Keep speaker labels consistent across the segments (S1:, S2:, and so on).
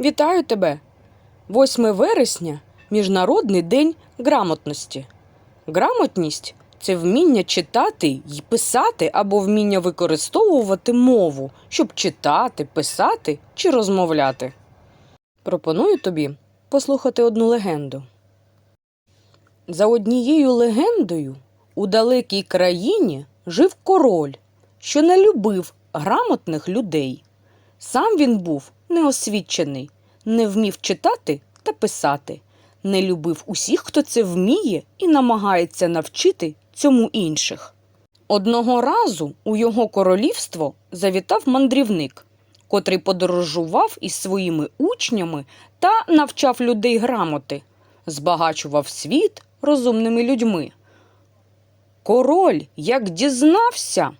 S1: Вітаю тебе! 8 вересня Міжнародний день грамотності. Грамотність це вміння читати й писати або вміння використовувати мову, щоб читати, писати чи розмовляти. Пропоную тобі послухати одну легенду. За однією легендою у далекій країні жив король, що не любив грамотних людей. Сам він був неосвічений, не вмів читати та писати, не любив усіх, хто це вміє і намагається навчити цьому інших. Одного разу у його королівство завітав мандрівник, котрий подорожував із своїми учнями та навчав людей грамоти, збагачував світ розумними людьми. Король, як дізнався,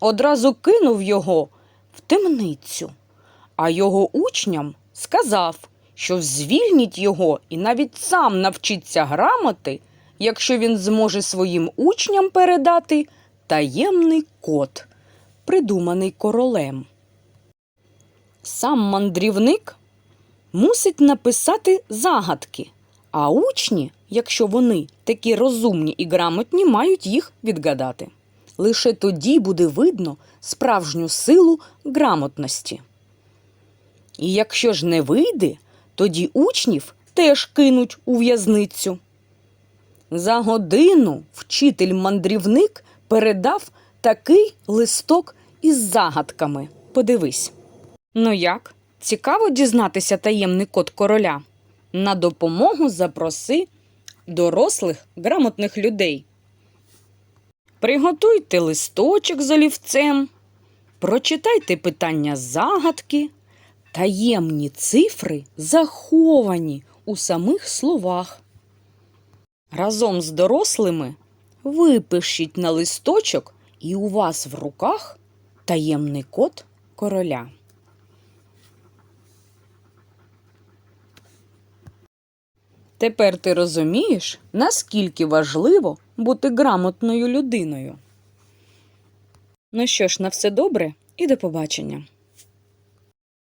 S1: одразу кинув його в темницю, а його учням сказав, що звільніть його і навіть сам навчиться грамоти, якщо він зможе своїм учням передати таємний код, придуманий королем. Сам мандрівник мусить написати загадки, а учні, якщо вони такі розумні і грамотні, мають їх відгадати. Лише тоді буде видно справжню силу грамотності. І якщо ж не вийде, тоді учнів теж кинуть у в'язницю. За годину вчитель-мандрівник передав такий листок із загадками. Подивись. Ну як? Цікаво дізнатися таємний код короля. На допомогу запроси дорослих грамотних людей. Приготуйте листочок з олівцем, прочитайте питання загадки. Таємні цифри заховані у самих словах. Разом з дорослими випишіть на листочок, і у вас в руках таємний код короля. Тепер ти розумієш, наскільки важливо бути грамотною людиною. Ну що ж, на все добре і до побачення.